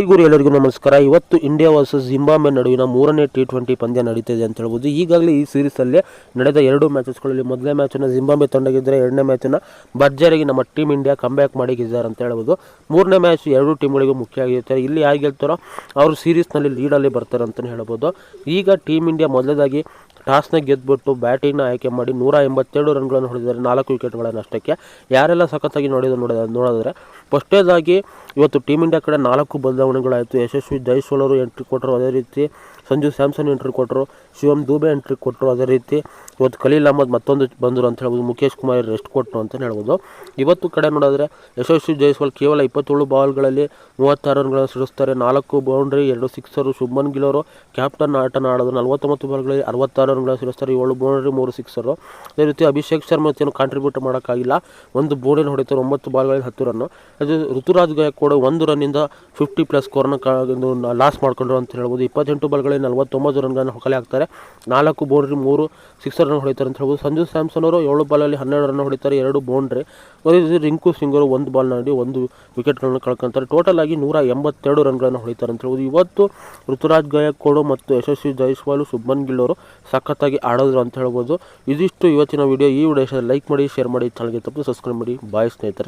ಗುರು, ಎಲ್ಲರಿಗೂ ನಮಸ್ಕಾರ. ಇವತ್ತು ಇಂಡಿಯಾ ವರ್ಸಸ್ ಜಿಂಬಾಬ್ವೆ ನಡುವಿನ ಮೂರನೇ ಟಿ ಟ್ವೆಂಟಿ ಪಂದ್ಯ ನಡೀತಿದೆ ಅಂತ ಹೇಳ್ಬೋದು. ಈಗಾಗಲೇ ಈ ಸೀರೀಸಲ್ಲಿ ನಡೆದ ಎರಡು ಮ್ಯಾಚಸ್ಗಳಲ್ಲಿ ಮೊದಲನೇ ಮ್ಯಾಚನ್ನು ಜಿಂಬಾಬ್ವೆ ತಂಡಗಿದ್ದರೆ, ಎರಡನೇ ಮ್ಯಾಚನ್ನು ಭರ್ಜರಿಯಾಗಿ ನಮ್ಮ ಟೀಮ್ ಇಂಡಿಯಾ ಕಂಬ್ಯಾಕ್ ಮಾಡಿ ಗೆದ್ದಾರೆ ಅಂತ ಹೇಳ್ಬೋದು. ಮೂರನೇ ಮ್ಯಾಚ್ ಎರಡು ಟೀಮ್ಗಳಿಗೂ ಮುಖ್ಯ ಆಗಿರ್ತಾರೆ ಇಲ್ಲಿ ಯಾರು ಗೆಲ್ತಾರೋ ಅವರು ಸೀರೀಸ್ನಲ್ಲಿ ಲೀಡಲ್ಲಿ ಬರ್ತಾರೆ ಅಂತಲೇ ಹೇಳ್ಬೋದು. ಈಗ ಟೀಮ್ ಇಂಡಿಯಾ ಮೊದಲದಾಗಿ ಟಾಸ್ನ ಗೆದ್ದುಬಿಟ್ಟು ಬ್ಯಾಟಿಂಗ್ನ ಆಯ್ಕೆ ಮಾಡಿ ನೂರ ಎಂಬತ್ತೆರಡು ರನ್ಗಳನ್ನು ಹೊಡೆದಿದ್ದಾರೆ. ನಾಲ್ಕು ವಿಕೆಟ್ಗಳನ್ನು ಅಷ್ಟಕ್ಕೆ. ಯಾರೆಲ್ಲ ಸಖತ್ತಾಗಿ ನೋಡಿದ ನೋಡಿದ ನೋಡಿದ್ರೆ ಫಸ್ಟೇದಾಗಿ ಇವತ್ತು ಟೀಮ್ ಇಂಡಿಯಾ ಕಡೆ ನಾಲ್ಕು ಬದಲಾವಣೆಗಳಾಯಿತು. ಯಶಸ್ವಿ ಜೈಸ್ವಾಲ್ ಅವರು ಎಂಟ್ರಿ ಕೊಟ್ಟರು ಅದೇ ರೀತಿ. ಸಂಜು ಸ್ಯಾಮ್ಸನ್ ಎಂಟ್ರಿ ಕೊಟ್ಟರು. ಶಿವಮ್ ದೂಬೆ ಎಂಟ್ರಿ ಕೊಟ್ಟರು ಅದೇ ರೀತಿ. ಇವತ್ತು ಖಲೀಲ್ ಅಹಮದ್ ಮತ್ತೊಂದು ಬಂದರು ಅಂತ ಹೇಳ್ಬೋದು. ಮುಖೇಶ್ ಕುಮಾರ್ ರೆಸ್ಟ್ ಕೊಟ್ಟರು ಅಂತ ಹೇಳ್ಬೋದು. ಇವತ್ತು ಕಡೆ ನೋಡಿದ್ರೆ ಯಶಸ್ವಿ ಜೈಸ್ವಾಲ್ ಕೇವಲ ಇಪ್ಪತ್ತೇಳು ಬಾಲ್ಗಳಲ್ಲಿ ಮೂವತ್ತಾರು ರನ್ಗಳನ್ನು ಸಿಡಿಸ್ತಾರೆ ನಾಲ್ಕು ಬೌಂಡ್ರಿ, ಎರಡು ಸಿಕ್ಸರು, ಶುಭ್ಮನ್ ಗಿಲ್ ಅವರು ಕ್ಯಾಪ್ಟನ್ ಆಟನ ಆಡೋದು ನಲವತ್ತೊಂಬತ್ತು ಬಾಲ್ಗಳಲ್ಲಿ ಅರವತ್ತಾರು ರನ್ಗಳನ್ನು ಸಿಡಿಸ್ತಾರೆ ಏಳು ಬೌಂಡ್ರಿ, ಮೂರು ಸಿಕ್ಸರು. ಅದೇ ರೀತಿ ಅಭಿಷೇಕ್ ಶರ್ಮಾ ಏನು ಕಾಂಟ್ರಿಬ್ಯೂಟ್ ಮಾಡೋಕ್ಕಾಗಿಲ್ಲ. ಒಂದು ಬೋರ್ಡಿನ ಹೊಡಿತಾರೆ ಒಂಬತ್ತು ಬಾಲ್ಗಳಲ್ಲಿ ಹತ್ತು ರನ್ನು. ಅದು ಋತುರಾಜ್ ಗಾಯಕ್ವಾಡ್ ಒಂದು ರನ್ನಿಂದ ಫಿಫ್ಟಿ ಪ್ಲಸ್ ಸ್ಕೋರ್ನ ಲಾಸ್ ಮಾಡ್ಕೊಂಡ್ರು ಅಂತ ಹೇಳ್ಬೋದು. ಇಪ್ಪತ್ತೆಂಟು ಬಾಲ್ಗಳಲ್ಲಿ ನಲವತ್ತೊಂಬತ್ತು ರನ್ಗಳನ್ನು ಹೊಕಲೆ ಹಾಕ್ತಾರೆ ನಾಲ್ಕು ಬೌಂಡ್ರಿ ಮೂರು ಸಿಕ್ಸರ್ ರನ್ ಹೊಡಿತಾರೆ ಅಂತ ಹೇಳ್ಬೋದು. ಸಂಜು ಸ್ಯಾಮ್ಸನ್ ಅವರು ಏಳು ಬಾಲಲ್ಲಿ ಹನ್ನೆರಡು ರನ್ ಹೊಡಿತಾರೆ, ಎರಡು ಬೌಂಡ್ರಿ ರಿಂಕು ಸಿಂಗ್ ಅವರು ಒಂದು ಬಾಲ್ ಮಾಡಿ ಒಂದು ವಿಕೆಟ್ಗಳನ್ನು ಕಳ್ಕೊಂತಾರೆ. ಟೋಟಲ್ ಆಗಿ ನೂರ ಎಂಬತ್ತೆರಡು ರನ್ಗಳನ್ನು ಹೊಡಿತಾರೆ ಅಂತ ಹೇಳ್ಬೋದು. ಇವತ್ತು ಋತುರಾಜ್ ಗಾಯಕ್ವಾಡ್ ಮತ್ತು ಯಶಸ್ವಿ ಜೈಸ್ವಾಲು, ಶುಭ್ಮನ್ ಗಿಲ್ ಅವರು ಸಖತ್ತಾಗಿ ಆಡೋದ್ರು ಅಂತ ಹೇಳ್ಬೋದು. ಇದಿಷ್ಟು ಇವತ್ತಿನ ವಿಡಿಯೋ ಈ ವಿಡಿಯೋ ಲೈಕ್ ಮಾಡಿ ಶೇರ್ ಮಾಡಿ ಚಾನಲ್ಗೆ ತಪ್ಪು ಸಬ್ಸ್ಕ್ರೈಬ್ ಮಾಡಿ. ಬಾಯ್ ಸ್ನೇಹಿತರೆ.